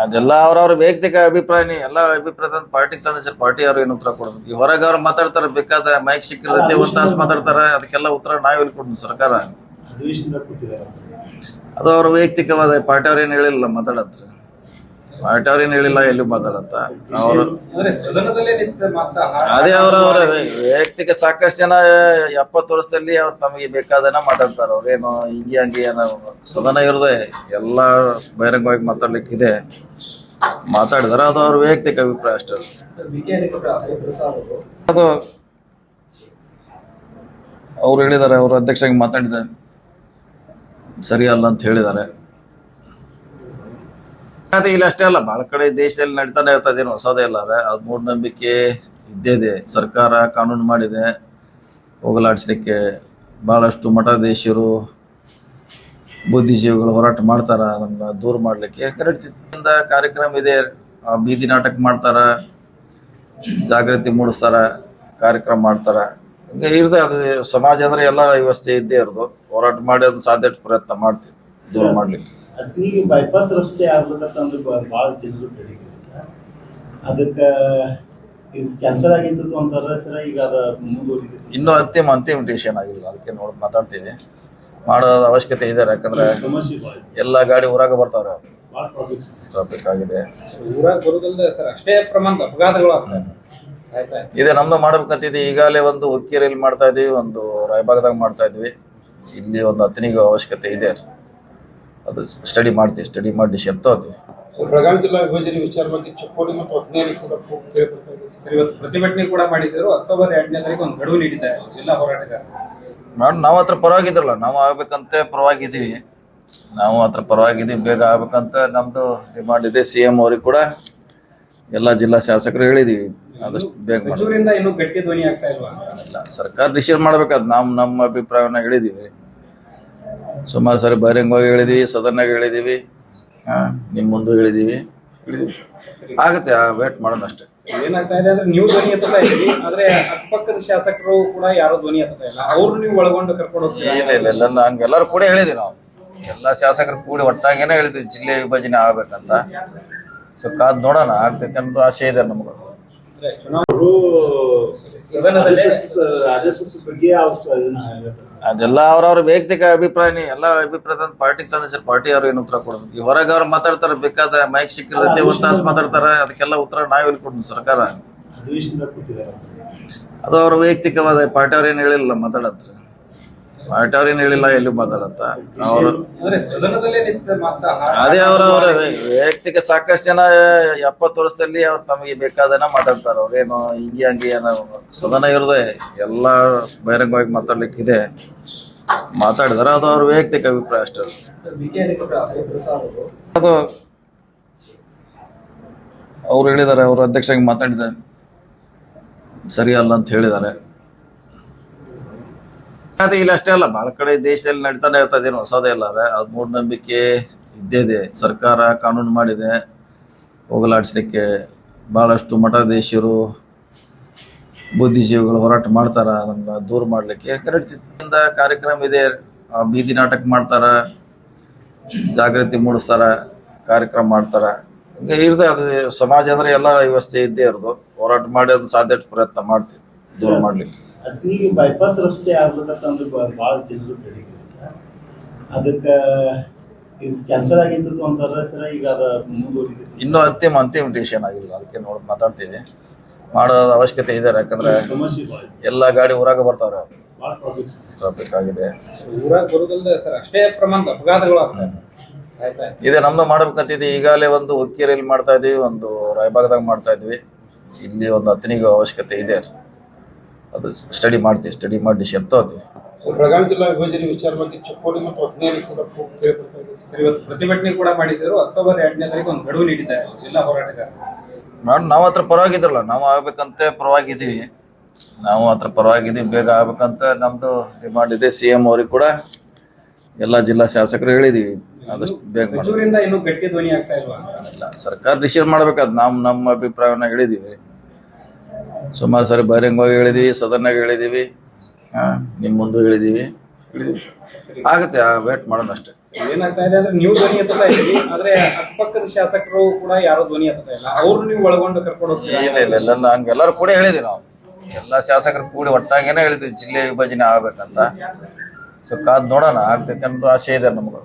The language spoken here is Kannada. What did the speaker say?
ಅದೆಲ್ಲ ಅವ್ರವ್ರ ವೈಯಕ್ತಿಕ ಅಭಿಪ್ರಾಯ ಎಲ್ಲಾ ಅಭಿಪ್ರಾಯ ಪಾರ್ಟಿ ತಂದ ಪಾರ್ಟಿ ಅವ್ರು ಏನು ಉತ್ತರ ಕೊಡೋದು? ಈ ಹೊರಗೆ ಅವ್ರು ಮಾತಾಡ್ತಾರೆ ಬೇಕಾದ ಮೈಕ್ ಸಿಕ್ಕಿರ್ತೈತಿ ಒಂದ್ ತಾಸು ಮಾತಾಡ್ತಾರ ಅದಕ್ಕೆಲ್ಲ ಉತ್ತರ ನಾವ್ ಇಲ್ಲಿ ಕೊಡ್ತೀವಿ ಸರ್ಕಾರ? ಅದು ಅವ್ರ ವೈಯಕ್ತಿಕವಾದ ಪಾರ್ಟಿ ಅವ್ರು ಏನು ಹೇಳಿಲ್ಲ ಮಾತಾಡತ್ರ ಏನು ಹೇಳಿಲ್ಲ ಎಲ್ಲಿ ಮಾತಾಡಂತ. ಅವರು ಅದೇ ಅವರವರ ವೈಯಕ್ತಿಕ ಸಾಕಷ್ಟು ಜನ ಎಪ್ಪತ್ತು ವರ್ಷದಲ್ಲಿ ಅವ್ರು ತಮಗೆ ಬೇಕಾದನ ಮಾತಾಡ್ತಾರ. ಅವ್ರೇನು ಹಿಂಗೆ ಹಂಗೆ ಏನೋ ಸದನ ಇರದೆ ಎಲ್ಲ ಬಹಿರಂಗವಾಗಿ ಮಾತಾಡ್ಲಿಕ್ಕೆ ಇದೆ ಮಾತಾಡಿದಾರೆ ಅದು ಅವ್ರ ವೈಯಕ್ತಿಕ ಅಭಿಪ್ರಾಯ ಅಷ್ಟೇ. ಅದು ಅವ್ರು ಹೇಳಿದ್ದಾರೆ ಅವ್ರ ಅಧ್ಯಕ್ಷ ಮಾತಾಡಿದ್ದಾರೆ. ಸರಿ ಅಲ್ಲ ಅಂತ ಹೇಳಿದ್ದಾರೆ. ಅದೇ ಇಲ್ಲಿ ಅಷ್ಟೇ ಅಲ್ಲ ಬಹಳ ಕಡೆ ದೇಶದಲ್ಲಿ ನಡೀತಾನೆ ಇರ್ತದೆ ಏನು ಹೊಸದೇ ಇಲ್ಲ ಅದು ಮೂಢನಂಬಿಕೆ ಇದ್ದೇ ಇದೆ. ಸರ್ಕಾರ ಕಾನೂನು ಮಾಡಿದೆ, ಹೋಗಲಾಡಿಸ್ಲಿಕ್ಕೆ ಬಹಳಷ್ಟು ಮಠಾಧೀಶರು, ಬುದ್ಧಿಜೀವಿಗಳು ಹೋರಾಟ ಮಾಡ್ತಾರ, ಅದನ್ನ ದೂರ ಮಾಡ್ಲಿಕ್ಕೆ ಕರೆಕ್ಟ್ ಕಾರ್ಯಕ್ರಮ ಇದೆ. ಆ ಬೀದಿ ನಾಟಕ ಮಾಡ್ತಾರ, ಜಾಗೃತಿ ಮೂಡಿಸ್ತಾರ, ಕಾರ್ಯಕ್ರಮ ಮಾಡ್ತಾರ. ಹಿಂಗೆ ಇರದೆ ಅದು ಸಮಾಜ ಅಂದ್ರೆ ಎಲ್ಲ ವ್ಯವಸ್ಥೆ ಇದ್ದೇ ಇರೋದು. ಹೋರಾಟ ಮಾಡಿ ಅದನ್ನ ಸಾಧ್ಯ ಪ್ರಯತ್ನ ಮಾಡ್ತೀವಿ, ದೂರ ಮಾಡ್ಲಿಕ್ಕೆ. ಅದ್ನಿಗೆ ಬೈಪಾಸ್ ರಸ್ತೆ ಆಗ್ಬೇಕಂದ್ರೆ ಭಾಳ ಜನರು ಬೆಳಿಗ್ಗೆ ಸರ್. ಅದಕ್ಕೆ ಇದು ಕ್ಯಾನ್ಸಲ್ ಆಗಿತ್ತು ಅಂತಾರೆ ಸರ್ ಈಗ ಅದ ಮುಂದುವರಿದೆ ಇನ್ನೂ ಅಂತಿಮ ಅಂತಿಮ ಡಿಸಿಷನ್ ಆಗಿಲ್ಲ ಅದಕ್ಕೆ ನೋಡಿ ಮಾತಾಡ್ತೀವಿ ಮಾಡೋದ ಅವಶ್ಯಕತೆ ಇದೆ ಯಾಕಂದ್ರೆ ಎಲ್ಲ ಗಾಡಿ ಊರಾಗ ಬರ್ತಾವ್ರೆ. ಟ್ರಾಫಿಕ್ ಟ್ರಾಫಿಕ್ ಆಗಿದೆ. ಸರ್ ಅಷ್ಟೇ ಪ್ರಮಾಣದ ಅಪಘಾತಗಳು ಇದೆ. ಇದೆ ನಮ್ದು ಮಾಡ್ಬೇಕಂತಿದ್ವಿ ಈಗಾಗಲೇ ಒಂದು ಹುಕ್ಕೇರಿಯಲ್ಲಿ ಮಾಡ್ತಾ ಇದೀವಿ ಒಂದು ರಾಯಬಾಗದಾಗ ಮಾಡ್ತಾ ಇದ್ವಿ. ಇಲ್ಲಿ ಒಂದು ಹತ್ತನಿಗೂ ಅವಶ್ಯಕತೆ ಇದೆ. ಅದು ಸ್ಟಡಿ ಮಾಡ್ತೀವಿ ಸ್ಟಡಿ ಮಾಡಿ ಡಿಸಿಷನ್ ತಗೋತೀವಿ ಬೆಳಗಾವಿ ಜಿಲ್ಲಾ ವಿಭಜನೆ ವಿಚಾರ ಬಗ್ಗೆ ಚಿಕ್ಕೋಡಿ ಮತ್ತು ಹದಿನೈದು ಕೂಡ ಸರ್ ಇವತ್ತು ಪ್ರತಿಭಟನೆ ಕೂಡ ಮಾಡಿಸಿದ್ರು. ಅಕ್ಟೋಬರ್ ಎರಡನೇ ತಾರೀಕು ಒಂದು ಗಡುವು ನೀಡಿದ್ದಾರೆ ಜಿಲ್ಲಾ ಹೋರಾಟಗಾರ. ನಾವು ಹತ್ರ ಪರವಾಗಿದ್ರಲ್ಲ ನಾವು ಆಗ್ಬೇಕಂತ ಪರವಾಗಿದ್ದೀವಿ. ನಾವು ಹತ್ರ ಪರವಾಗಿದ್ದೀವಿ ಬೇಗ ಆಗ್ಬೇಕಂತ ನಮ್ದು ಡಿಮಾಂಡ್ ಇದೆ. ಸಿ ಎಂ ಅವ್ರಿಗೆ ಕೂಡ ಎಲ್ಲ ಜಿಲ್ಲಾ ಶಾಸಕರು ಹೇಳಿದೀವಿ ಆದಷ್ಟು ಬೇಗ ಮಾಡಿ ಇನ್ನೂ ಗಟ್ಟಿ ಧ್ವನಿ ಆಗ್ತಾ ಇಲ್ಲ ಸರ್ಕಾರ ಡಿಸಿಷನ್ ಮಾಡ್ಬೇಕಾದ್ ನಾವು ನಮ್ಮ ಅಭಿಪ್ರಾಯವನ್ನ ಹೇಳಿದೀವಿ. ಸುಮಾರು ಸಾರಿ ಬಹಿರಂಗವಾಗಿ ಹೇಳಿದೀವಿ ಸದನಾಗ ಹೇಳಿದೀವಿ. ಹಾ ನಿಮ್ಮ ಮುಂದೆ ಹೇಳಿದೀವಿ. ಆಗುತ್ತೆ ಆಗುತ್ತೆ ವೇಟ್ ಮಾಡೋಣ ಅಷ್ಟೇ. ಏನಾಗ್ತಾ ಇದೆ ಅಂದ್ರೆ ನೀವು ಧ್ವನಿ ಎತ್ತುತ್ತಾ ಇದ್ದೀವಿ ಆದ್ರೆ ಅಕ್ಕಪಕ್ಕದ ಶಾಸಕರು ಕೂಡ ಯಾರು ಧ್ವನಿ ಎತ್ತುತ್ತಾ ಇಲ್ಲ. ಅವ್ರು ನೀವು ಒಳಗೊಂಡು ಕರ್ಕೊಂಡು ಹೋಗ್ತೀರಾ? ಇಲ್ಲ ಇಲ್ಲ ಇಲ್ಲ ಹಂಗೆ ಎಲ್ಲರೂ ಕೂಡ ಹೇಳಿದ್ವಿ ನಾವು. ಎಲ್ಲ ಶಾಸಕರು ಕೂಡಿ ಒಟ್ಟಾಗೇನೆ ಹೇಳಿದ್ವಿ ಜಿಲ್ಲೆ ವಿಭಜನೆ ಆಗ್ಬೇಕಂತ. ಸೊ ಕಾದ್ ನೋಡೋಣ ಆಗ್ತೈತೆ ಅನ್ನೋದು ಆಸೆ ಇದೆ ನಮ್ಗೆ. ಚುನಾವಣೆ ಅದೆಲ್ಲ ಅವ್ರವ್ರ ವೈಯಕ್ತಿಕ ಅಭಿಪ್ರಾಯನೇ ಎಲ್ಲ ಅಭಿಪ್ರಾಯ ಪಾರ್ಟಿ ತಂದ ಪಾರ್ಟಿ ಅವ್ರು ಏನು ಉತ್ತರ ಕೊಡೋದು? ಈ ಹೊರಗೆ ಅವ್ರು ಮಾತಾಡ್ತಾರೆ ಬೇಕಾದ ಮೈಕ್ ಸಿಕ್ಕಿರ್ತೈತಿ ಒಂದ್ ತಾಸು ಮಾತಾಡ್ತಾರ ಅದಕ್ಕೆಲ್ಲ ಉತ್ತರ ನಾವ್ ಎಲ್ಲಿ ಕೊಡ್ತೀವಿ ಸರ್ಕಾರ? ಅದು ಅವ್ರ ವೈಯಕ್ತಿಕವಾದ ಪಾರ್ಟಿ ಅವ್ರು ಏನು ಹೇಳಿಲ್ಲ ಮಾತಾಡತ್ರ ಏನು ಹೇಳಿಲ್ಲ ಎಲ್ಲಿ ಮಾತಾಡತ್ತ ಅವರು ಅದೇ ಅವ್ರ ಅವ್ರ ವೈಯಕ್ತಿಕ ಸಾಕಷ್ಟು ಜನ ಎಪ್ಪತ್ತು ವರ್ಷದಲ್ಲಿ ಅವ್ರು ತಮಗೆ ಬೇಕಾದನ ಮಾತಾಡ್ತಾರ. ಅವ್ರೇನು ಹಿಂಗೆ ಹಂಗೆ ಏನೋ ಸದನ ಇರದೆ ಎಲ್ಲ ಬಹಿರಂಗವಾಗಿ ಮಾತಾಡ್ಲಿಕ್ಕೆ ಇದೆ ಮಾತಾಡಿದಾರೆ ಅದು ಅವ್ರ ವೈಯಕ್ತಿಕ ಅಭಿಪ್ರಾಯ ಅಷ್ಟೇ. ಅದು ಅವ್ರು ಹೇಳಿದ್ದಾರೆ ಅವ್ರ ಅಧ್ಯಕ್ಷ ಮಾತಾಡಿದ್ದಾರೆ. ಸರಿ ಅಲ್ಲ ಅಂತ ಹೇಳಿದ್ದಾರೆ. ಅದೇ ಇಲ್ಲ, ಅಷ್ಟೇ ಅಲ್ಲ ಬಹಳ ಕಡೆ ದೇಶದಲ್ಲಿ ನಡೀತಾನೆ ಇರ್ತದೆ ಏನು ಹೊಸದೇ ಇಲ್ಲ ಅದು ಮೂಢನಂಬಿಕೆ ಇದ್ದೇ ಇದೆ ಸರ್ಕಾರ ಕಾನೂನು ಮಾಡಿದೆ, ಹೋಗಲಾಡಿಸ್ಲಿಕ್ಕೆ ಬಹಳಷ್ಟು ಮಠಾಧೀಶರು ಬುದ್ಧಿಜೀವಿಗಳು ಹೋರಾಟ ಮಾಡ್ತಾರ, ಅದನ್ನ ದೂರ ಮಾಡ್ಲಿಕ್ಕೆ. ಕರೆಕ್ಟ್ ಕಾರ್ಯಕ್ರಮ ಇದೆ, ಆ ಬೀದಿ ನಾಟಕ ಮಾಡ್ತಾರ, ಜಾಗೃತಿ ಮೂಡಿಸ್ತಾರ, ಕಾರ್ಯಕ್ರಮ ಮಾಡ್ತಾರ. ಹಿಂಗೆ ಇರ್ದೆ, ಅದು ಸಮಾಜ ಅಂದ್ರೆ ಎಲ್ಲ ವ್ಯವಸ್ಥೆ ಇದ್ದೇ ಇರೋದು. ಹೋರಾಟ ಮಾಡಿ ಅದು ಸಾಧ್ಯ ಪ್ರಯತ್ನ ಮಾಡ್ತೀವಿ, ದೂರ ಮಾಡ್ಲಿಕ್ಕೆ. ಅದ್ನಿಗೆ ಬೈಪಾಸ್ ರಸ್ತೆ ಆಗ್ಬೇಕಂತಂದ್ರೆ ಭಾಳ ಜನರು ಬೇಡಿಕೆ ಸರ್. ಅದಕ್ಕೆ ಇದು ಕ್ಯಾನ್ಸಲ್ ಆಗಿತ್ತು ಅಂತಾರ ಸರ್ ಈಗ ಅದ ಮುಂದುವರಿದೆ ಇನ್ನೂ ಅಂತಿಮ ಅಂತಿಮ ಡಿಸಿಷನ್ ಆಗಿಲ್ಲ. ಅದಕ್ಕೆ ನೋಡಿ ಮಾತಾಡ್ತೀವಿ ಮಾಡೋದ ಅವಶ್ಯಕತೆ ಇದೆ ಯಾಕಂದ್ರೆ ಎಲ್ಲ ಗಾಡಿ ಊರಾಗ ಬರ್ತಾವ್ರೆ. ಟ್ರಾಫಿಕ್ ಆಗಿದೆ. ಊರಾಗ ಬರುದಲ್ದೆ ಸರ್ ಅಷ್ಟೇ ಪ್ರಮಾಣದ ಅಪಘಾತಗಳು ಆಗ್ತವೆ ಇದೆ. ನಮ್ದು ಮಾಡ್ಬೇಕಂತಿದ್ವಿ ಈಗಾಗಲೇ ಒಂದು ಉಕ್ಕೇರಿಯಲ್ಲಿ ಮಾಡ್ತಾ ಇದೀವಿ ಒಂದು ರಾಯಭಾಗದಾಗ ಮಾಡ್ತಾ ಇದ್ವಿ ಇಲ್ಲಿ ಒಂದು ಹತ್ತನಿಗೂ ಅವಶ್ಯಕತೆ ಇದೆ. ಅದು ಸ್ಟಡಿ ಮಾಡ್ತೀವಿ ಸ್ಟಡಿ ಮಾಡಿ ಡಿಸಿಷನ್ ತಗೋತೀವಿ ಬೆಳಗಾವಿ ಜಿಲ್ಲಾ ವಿಭಜನೆ ವಿಚಾರ ಬಗ್ಗೆ ಚಿಕ್ಕೋಡಿ ಮತ್ತು ಹದಿನೈದು ಕೂಡ ಇವತ್ತು ಪ್ರತಿಭಟನೆ ಕೂಡ ಮಾಡಿಸಿದ್ರು. ಅಕ್ಟೋಬರ್ ಎರಡನೇ ತಾರೀಕು ಒಂದು ಗಡುವು ನೀಡಿದ್ದಾರೆ ಜಿಲ್ಲಾ ಹೋರಾಟಗಾರ. ನಾವು ಹತ್ರ ಪರವಾಗಿದ್ರಲ್ಲ ನಾವು ಆಗ್ಬೇಕಂತ ಪರವಾಗಿದ್ದೀವಿ ನಾವು ಹತ್ರ ಪರವಾಗಿದ್ದೀವಿ ಬೇಗ ಆಗ್ಬೇಕಂತ ನಮ್ದು ಡಿಮಾಂಡ್ ಇದೆ. ಸಿ ಎಂ ಅವ್ರಿಗೆ ಕೂಡ ಎಲ್ಲ ಜಿಲ್ಲಾ ಶಾಸಕರು ಹೇಳಿದೀವಿ. ಆದಷ್ಟು ಬೇಗ ಮಾಡಿ ಇನ್ನೂ ಗಟ್ಟಿ ಧ್ವನಿ ಆಗ್ತಾ ಇಲ್ಲ ಸರ್ಕಾರ ಡಿಸಿಷನ್ ಮಾಡ್ಬೇಕಾದ್ ನಾವು ನಮ್ಮ ಅಭಿಪ್ರಾಯವನ್ನ ಹೇಳಿದೀವಿ. ಸುಮಾರು ಸಾರಿ ಬಹಿರಂಗವಾಗಿ ಹೇಳಿದೀವಿ ಸದನಾಗ ಹೇಳಿದೀವಿ. ಹಾ ನಿಮ್ಮ ಮುಂದೆ ಹೇಳಿದೀವಿ. ಆಗುತ್ತೆ ಆ ವೇಟ್ ಮಾಡೋಣ ಅಷ್ಟೇ. ಏನಾಗ್ತಾ ಇದೆ ಅಂದ್ರೆ ನೀವು ಧ್ವನಿ ಎತ್ತುತ್ತಾ ಇದ್ದೀವಿ ಆದ್ರೆ ಅಕ್ಕಪಕ್ಕದ ಶಾಸಕರು ಕೂಡ ಯಾರು ಧ್ವನಿ ಎತ್ತುತ್ತಾ ಇಲ್ಲ. ಅವ್ರು ನೀವು ಒಳಗೊಂಡು ಕರ್ಕೊಂಡು ಹೋಗ್ತೀರಾ? ಇಲ್ಲ ಇಲ್ಲ ಇಲ್ಲ ಹಂಗೆ ಎಲ್ಲರೂ ಕೂಡ ಹೇಳಿದ್ವಿ ನಾವು. ಎಲ್ಲ ಶಾಸಕರು ಕೂಡಿ ಒಟ್ಟಾಗೇನೆ ಹೇಳಿದ್ವಿ ಜಿಲ್ಲೆ ವಿಭಜನೆ ಆಗ್ಬೇಕಂತ. ಸೊ ಕಾದ್ ನೋಡೋಣ ಆಗ್ತೈತೆ ಅನ್ನೋದು ಆಸೆ ಇದೆ ನಮ್ಗೆ.